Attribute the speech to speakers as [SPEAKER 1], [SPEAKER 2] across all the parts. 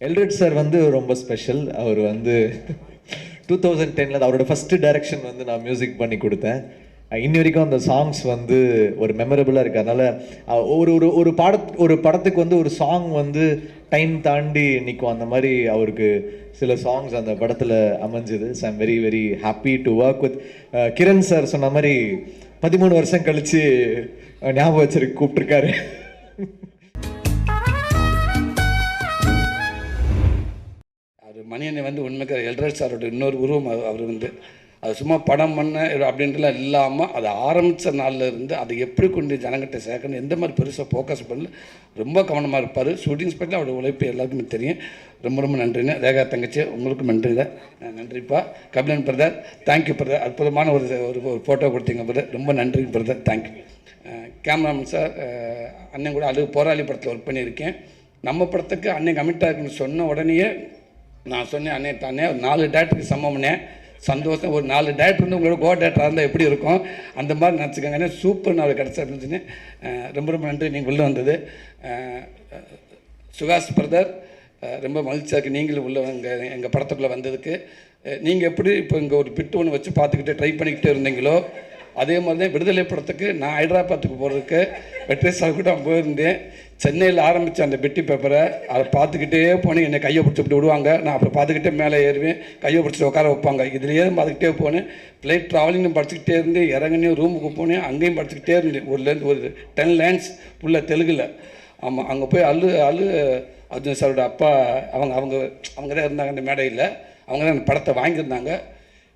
[SPEAKER 1] எல்ரிட் sir வந்து ரொம்ப special அவர் வந்து டூ தௌசண்ட் டென்னில் அவரோட ஃபஸ்ட்டு டைரக்ஷன் வந்து நான் மியூசிக் பண்ணி கொடுத்தேன். இன்னி வரைக்கும் அந்த சாங்ஸ் வந்து ஒரு மெமரபுளாக இருக்குது அதனால் ஒரு ஒரு ஒரு பாட ஒரு படத்துக்கு வந்து ஒரு சாங் வந்து டைம் தாண்டி நிற்கும் அந்த மாதிரி அவருக்கு சில சாங்ஸ் அந்த படத்தில் அமைஞ்சுது. So I'm very very happy to work with Kiran sir சொன்ன மாதிரி பதிமூணு வருஷம் கழித்து ஞாபகம் வச்சிருக்கு கூப்பிட்ருக்காரு
[SPEAKER 2] அவர் மணியனை வந்து உண்மைக்கு எல்ரட் சாரோட இன்னொரு உருவம் அவர் வந்து அது சும்மா படம் பண்ண அப்படின்றலாம் இல்லாமல் அதை ஆரம்பித்த நாளில் இருந்து அதை எப்படி கொண்டு ஜனங்கிட்ட சேர்க்கணும் எந்த மாதிரி பெருசாக ஃபோக்கஸ் பண்ணல ரொம்ப கவனமாக இருப்பார். ஷூட்டிங் ஸ்பெட்டில் அவரோட உழைப்பு எல்லாருக்குமே தெரியும். ரொம்ப ரொம்ப நன்றிங்க ரேகா தங்கச்சி உங்களுக்கும் நன்றி தான். நன்றிப்பா. கபிலன் பிரதர் தேங்க்யூ பிரதர் அற்புதமான ஒரு ஒரு ஃபோட்டோ கொடுத்தீங்க பிரதர் ரொம்ப நன்றி பிரதர் தேங்க்யூ கேமராமேன் சார் அண்ணன் கூட அழகு போராளி படத்தில் ஒர்க் பண்ணியிருக்கேன். நம்ம படத்துக்கு அன்னைக்கு கமிட்டாக இருக்குன்னு சொன்ன உடனேயே நான் சொன்னேன் அண்ணே தானே ஒரு நாலு டேட்டுக்கு சமம்னே. சந்தோஷம். ஒரு நாலு டேட் வந்து உங்களோட கோ டேட்டாக இருந்தால் எப்படி இருக்கும்? அந்த மாதிரி நினச்சிக்கோங்க சூப்பர் நாள் கிடச்சா அப்படின்னு ரொம்ப ரொம்ப நன்றி. நீங்கள் உள்ளே வந்தது. சுகாஷ் பிரதர் ரொம்ப மகிழ்ச்சியாக இருக்குது நீங்களும் உள்ள எங்கள் எங்கள் படத்துக்குள்ளே வந்ததுக்கு. நீங்கள் எப்படி இப்போ இங்கே ஒரு பிட்டு ஒன்று வச்சு பார்த்துக்கிட்டு ட்ரை பண்ணிக்கிட்டே இருந்தீங்களோ அதே மாதிரி தான் விடுதலை படத்துக்கு நான் ஹைதராபாத்துக்கு போகிறதுக்கு வெற்றி சார் கூட போயிருந்தேன். சென்னையில் ஆரம்பித்த அந்த பெட்டி பேப்பரை அதை பார்த்துக்கிட்டே போனேன். என்னை கையை பிடிச்சி இப்படி விடுவாங்க. நான் அப்புறம் பார்த்துக்கிட்டே மேலே ஏறுவேன். கையை பிடிச்சிட்டு உட்கார வைப்பாங்க. இதுலேயே பார்த்துக்கிட்டே போனேன். ஃப்ளைட் ட்ராவலிங்கும் படிச்சுக்கிட்டே இருந்து இறங்கினேன் ரூமுக்கு போனேன். அங்கேயும் படிச்சுக்கிட்டே இருந்தேன். ஒரு லேண்ட் ஒரு டென் லேண்ட்ஸ் ஃபுல்லாக தெலுங்கில். ஆமாம் அங்கே போய் அழு அழு அர்ஜுன் சாரோட அப்பா அவங்க அவங்க அவங்க தான் இருந்தாங்க அந்த மேடையில். அவங்க தான் அந்த படத்தை வாங்கியிருந்தாங்க.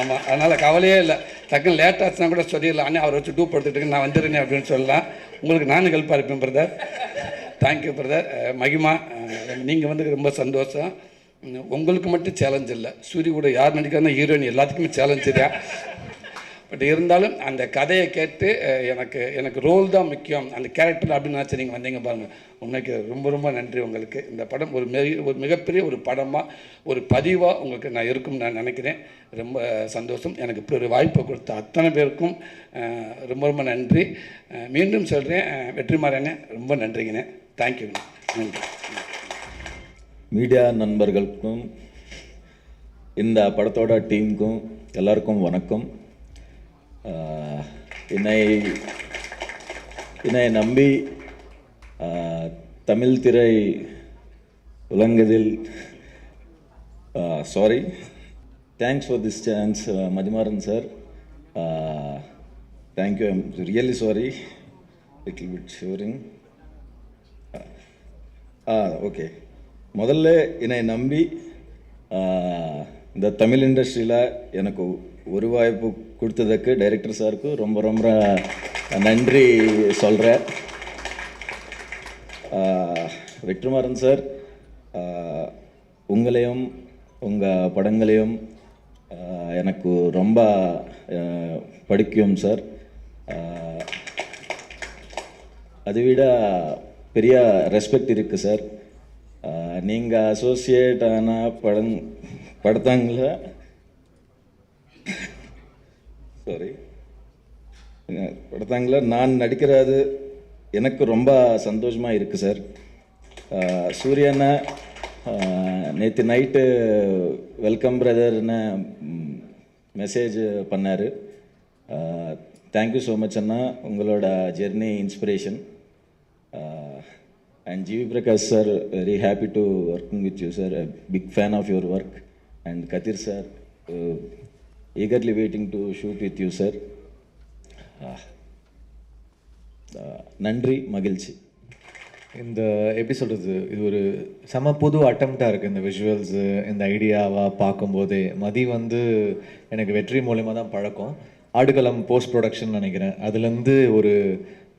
[SPEAKER 2] ஆமாம் அதனால் கவலையே இல்லை. டக்குன்னு லேட் ஆச்சுன்னா கூட சொல்லிடலாம். அண்ணே அவரை வச்சு டூ படுத்துட்டு நான் வந்துடுறேன் அப்படின்னு சொல்லலாம். உங்களுக்கு நானும் ஹெல்ப்பாக இருப்பேன் பிரதர் தேங்க்யூ பிரதர் மகிமா நீங்கள் வந்து ரொம்ப சந்தோஷம். உங்களுக்கு மட்டும் சேலஞ்ச் இல்லை. சூரிய கூட யார் நடிக்கிறாங்க ஹீரோயின் எல்லாத்துக்குமே சேலஞ்சு தான். பட் இருந்தாலும் அந்த கதையை கேட்டு எனக்கு எனக்கு ரோல் தான் முக்கியம். அந்த கேரக்டர் அப்படின்னு நினச்சி நீங்கள் வந்தீங்க பாருங்கள் உண்மைக்கு ரொம்ப ரொம்ப நன்றி உங்களுக்கு. இந்த படம் ஒரு மிக ஒரு மிகப்பெரிய ஒரு படமாக ஒரு பதிவாக உங்களுக்கு நான் இருக்கும்னு நான் நினைக்கிறேன். ரொம்ப சந்தோஷம். எனக்கு இப்படி ஒரு வாய்ப்பை கொடுத்த அத்தனை பேருக்கும் ரொம்ப ரொம்ப நன்றி. மீண்டும் சொல்கிறேன் வெற்றிமாறனே ரொம்ப நன்றிங்கண்ணே. தேங்க்யூ நன்றி.
[SPEAKER 3] மீடியா நண்பர்களுக்கும் இந்த படத்தோட டீமுக்கும் எல்லாருக்கும் வணக்கம். என்னை என்னை நம்பி தமிழ் திரை உலங்கதில் sorry thanks for this chance Mathimaran sir thank you I'm really sorry little bit shooting ah okay முதல்ல என்னை நம்பி இந்த தமிழ் இண்டஸ்ட்ரியில் எனக்கு ஒரு வாய்ப்பு கொடுத்ததுக்கு டைரக்டர் சாருக்கு ரொம்ப ரொம்ப நன்றி சொல்கிறேன் வெற்றுமாறன் சார் உங்களையும் உங்கள் படங்களையும் எனக்கு ரொம்ப படிக்கும் பிடிக்கும் சார். அதை விட பெரிய ரெஸ்பெக்ட் இருக்குது சார். நீங்கள் அசோசியேட் ஆன படம் படத்தாங்கள சாரி படத்தாங்கள? நான் நடிக்கிறது எனக்கு ரொம்ப சந்தோஷமாக இருக்குது சார் சூரியனை நேற்று நைட்டு வெல்கம் பிரதர்னு மெசேஜ் பண்ணார். தேங்க்யூ ஸோ மச் அண்ணா. உங்களோட journey inspiration and GV Prakash sir very happy to working with you sir big fan of your work and Kathir sir eagerly waiting to shoot with you, sir. Ah. Ah, நன்றி மகிழ்ச்சி.
[SPEAKER 1] இந்த எப்படி சொல்கிறது இது ஒரு செம புது அட்டம்ப்டாக இருக்குது இந்த விஷுவல்ஸு இந்த ஐடியாவாக பார்க்கும்போதே. மதி வந்து எனக்கு வெற்றி மூலயமா தான் பழக்கம். ஆடுகளம் போஸ்ட் ப்ரொடக்ஷன் நினைக்கிறேன். அதுலேருந்து ஒரு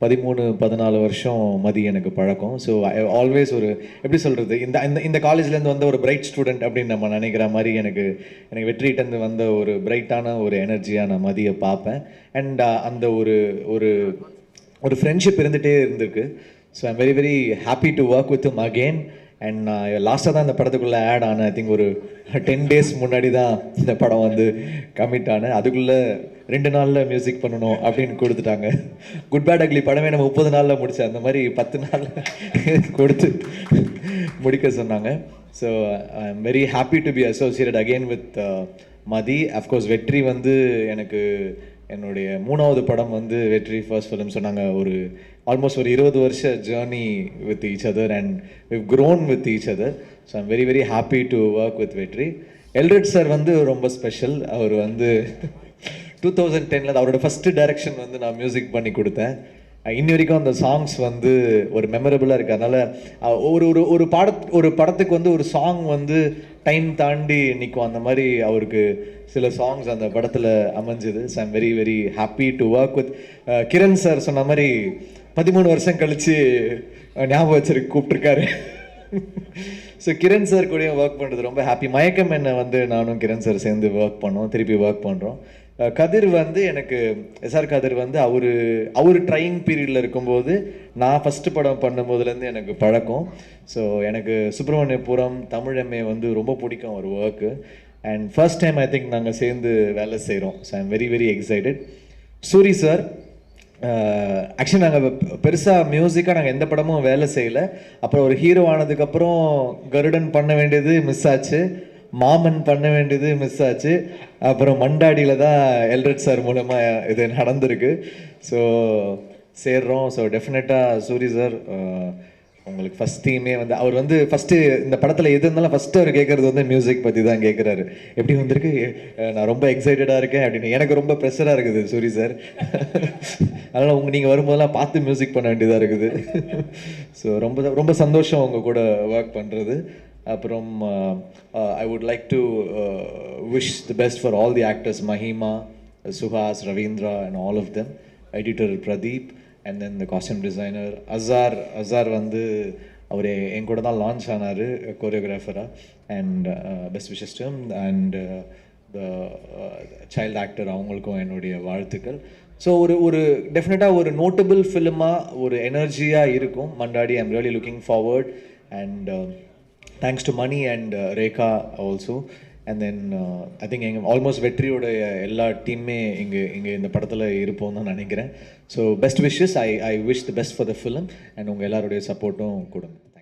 [SPEAKER 1] பதிமூணு பதினாலு வருஷம் மதி எனக்கு பழக்கம். ஸோ ஐ ஆல்வேஸ் ஒரு எப்படி சொல்கிறது இந்த இந்த இந்த காலேஜ்லேருந்து வந்த ஒரு பிரைட் ஸ்டூடெண்ட் அப்படின்னு நம்ம நினைக்கிற மாதிரி எனக்கு எனக்கு வெற்றிகிட்டேருந்து வந்த ஒரு பிரைட்டான ஒரு எனர்ஜியாக நான் மதியை பார்ப்பேன். அண்ட் uh, அந்த ஒரு ஒரு ஒரு ஃப்ரெண்ட்ஷிப் இருந்துகிட்டே இருந்திருக்கு. So I'm very very happy to work with him again and நான் லாஸ்ட்டாக தான் இந்த படத்துக்குள்ளே ஆட் ஆனேன். ஐ திங்க் ஒரு டென் டேஸ் முன்னாடி தான் இந்த படம் வந்து கமிட் ஆனேன். அதுக்குள்ளே ரெண்டு நாளில் மியூசிக் பண்ணணும் அப்படின்னு கொடுத்துட்டாங்க. குட் பேட் அக்லி படமே நம்ம முப்பது நாளில் முடித்தேன் அந்த மாதிரி பத்து நாளில் கொடுத்து முடிக்க சொன்னாங்க. So I am very happy to be associate again with Mathi of course Vetri வந்து எனக்கு என்னுடைய மூணாவது படம் வந்து வெற்றி ஃபர்ஸ்ட் ஃபிலிம் சொன்னாங்க. ஒரு ஆல்மோஸ்ட் ஒரு இருபது வருஷ journey with each other and we've grown with each other so I'm very very happy to work with Vetri. Elred sir வந்து ரொம்ப ஸ்பெஷல் அவர் வந்து டூ தௌசண்ட் டெனில் அவரோட ஃபஸ்ட்டு டைரக்ஷன் வந்து நான் மியூசிக் பண்ணி கொடுத்தேன். இன்ன இன்னி வரைக்கும் அந்த சாங்ஸ் வந்து ஒரு மெமரபுளாக இருக்குது அதனால் ஒரு ஒரு ஒரு பாட ஒரு படத்துக்கு வந்து ஒரு சாங் வந்து டைம் தாண்டி நிற்கும் அந்த மாதிரி அவருக்கு சில சாங்ஸ் அந்த படத்தில் அமைஞ்சுது. So I'm very very happy to work with Kiran sir சொன்ன மாதிரி பதிமூணு வருஷம் கழித்து ஞாபகம் வச்சிருக்கு கூப்பிட்ருக்காரு ஸோ கிரண் சார் கூடயும் ஒர்க் பண்ணுறது ரொம்ப ஹாப்பி மயக்கம் என்ன வந்து நானும் கிரண் சார் சேர்ந்து ஒர்க் பண்ணோம். திருப்பி ஒர்க் பண்ணுறோம் கதிர் வந்து எனக்கு எஸ்ஆர் கதிர் வந்து அவர் அவர் ட்ரைனிங் பீரியடில் இருக்கும்போது நான் ஃபஸ்ட்டு படம் பண்ணும்போதுலேருந்து எனக்கு பழக்கம். ஸோ எனக்கு சுப்பிரமணியபுரம் தமிழ் எம்ஏ வந்து ரொம்ப பிடிக்கும் ஒரு work and first time I think நாங்கள் சேர்ந்து வேலை செய்கிறோம் so I'm very very excited Soori sir actually நாங்கள் பெருசாக மியூசிக்காக நாங்கள் எந்த படமும் வேலை செய்யலை. அப்புறம் ஒரு ஹீரோ ஆனதுக்கப்புறம் கருடன் பண்ண வேண்டியது மிஸ் ஆச்சு. மாமன் பண்ண வேண்டியது மிஸ் ஆச்சு. அப்புறம் மண்டாடியில் தான் எல்ரெட் சார் மூலமாக இது நடந்திருக்கு. ஸோ சேர்றோம். ஸோ டெஃபினட்டாக சூரி சார் உங்களுக்கு ஃபஸ்ட் தீமே வந்து அவர் வந்து ஃபஸ்ட்டு இந்த படத்தில் எது இருந்தாலும் ஃபஸ்ட்டு அவர் கேட்குறது வந்து மியூசிக் பற்றி தான் கேட்குறாரு எப்படி வந்திருக்கு? நான் ரொம்ப எக்ஸைட்டடாக இருக்கேன் அப்படின்னு. எனக்கு ரொம்ப ப்ரெஷராக இருக்குது சூரி சார் அதனால் உங்கள் நீங்கள் வரும்போதெல்லாம் பார்த்து மியூசிக் பண்ண வேண்டியதாக இருக்குது. ஸோ ரொம்ப ரொம்ப சந்தோஷம் உங்கள் கூட ஒர்க் பண்ணுறது அப்புறம் I would like to wish the best for all the actors Mahima Suhas Ravindra and all of them editor Pradeep and then the costume designer Azhar Azhar வந்து அவர் என் கூட தான் லான்ச் ஆனார் கோரியோகிராஃபராக அண்ட் பெஸ்ட் விஷஸ்டம் அண்ட் த சைல்டு ஆக்டர் அவங்களுக்கும் என்னுடைய வாழ்த்துக்கள். ஸோ ஒரு ஒரு டெஃபினட்டாக ஒரு நோட்டபிள் ஃபிலிமாக ஒரு எனர்ஜியாக இருக்கும். Mandaadi I'm really looking forward and thanks to Mani and Rekha also and then I think எங்கள் ஆல்மோஸ்ட் வெற்றியோட எல்லா டீமுமே இங்கே இங்கே இந்த படத்தில் இருப்போம் தான் நினைக்கிறேன். So best wishes I I wish the best for the film and உங்கள் எல்லாருடைய சப்போர்ட்டும் கொடுங்க